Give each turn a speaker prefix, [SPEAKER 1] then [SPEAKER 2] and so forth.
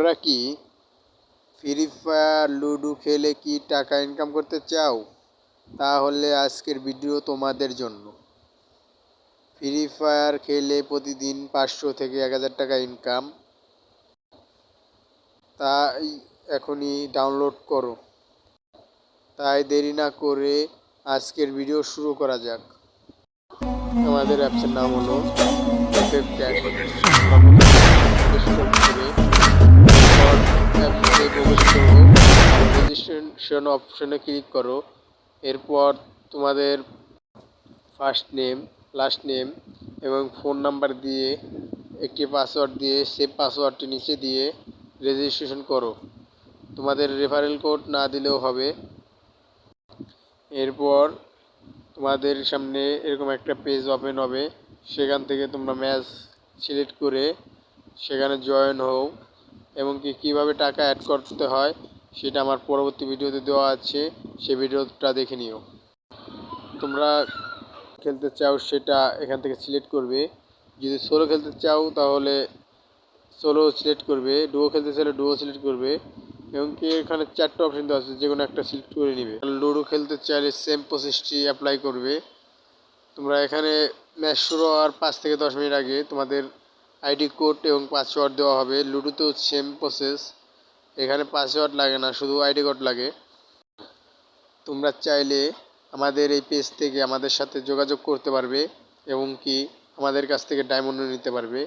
[SPEAKER 1] তোমরা কি free fire ludo খেলে কি টাকা ইনকাম করতে চাও? তাহলে আজকের ভিডিও তোমাদের জন্য। ফ্রি ফায়ার খেলে প্রতিদিন পাঁচশো থেকে এক হাজার টাকা ইনকাম তাই এখনই ডাউনলোড করো। তাই দেরি না করে আজকের ভিডিও শুরু করা যাক। আমাদের অ্যাপসের নাম হলো প্রবেশ করো রেজিস্ট্রেশন অপশনে ক্লিক করো। এরপর তোমাদের ফার্স্ট নেম লাস্ট নেম এবং ফোন নাম্বার দিয়ে, একটি পাসওয়ার্ড দিয়ে সেভ পাসওয়ার্ডটি নিচে দিয়ে রেজিস্ট্রেশন করো। তোমাদের রেফারেল কোড না দিলেও হবে। এরপর তোমাদের সামনে এরকম একটা পেজ ওপেন হবে। সেখান থেকে তোমরা ম্যাচ সিলেক্ট করে সেখানে জয়েন হও। এবং কি কীভাবে টাকা অ্যাড করতে হয়, সেটা আমার পরবর্তী ভিডিওতে দেওয়া আছে সেই ভিডিওটা দেখে নিও। তোমরা খেলতে চাও সেটা এখান থেকে সিলেক্ট করবে। যদি সোলো খেলতে চাও তাহলে সোলো সিলেক্ট করবে ডুয়ো খেলতে চাইলে ডুয়ো সিলেক্ট করবে, এবং কি এখানে চারটে অপশন দেওয়া আছে যে কোনো একটা সিলেক্ট করে নিবে। লুডো খেলতে চাইলে সেম প্রসেসটি অ্যাপ্লাই করবে। তোমরা এখানে ম্যাচ শুরু হওয়ার পাঁচ থেকে দশ মিনিট আগে তোমাদের আইডি কোড এবং পাসওয়ার্ড দেওয়া হবে। লুডোতেও সেম প্রসেস এখানে পাসওয়ার্ড লাগে না, শুধু আইডি কোড লাগে। তোমরা চাইলে আমাদের এই পেজ থেকে আমাদের সাথে যোগাযোগ করতে পারবে এবং কি আমাদের কাছ থেকে ডায়মন্ডও নিতে পারবে।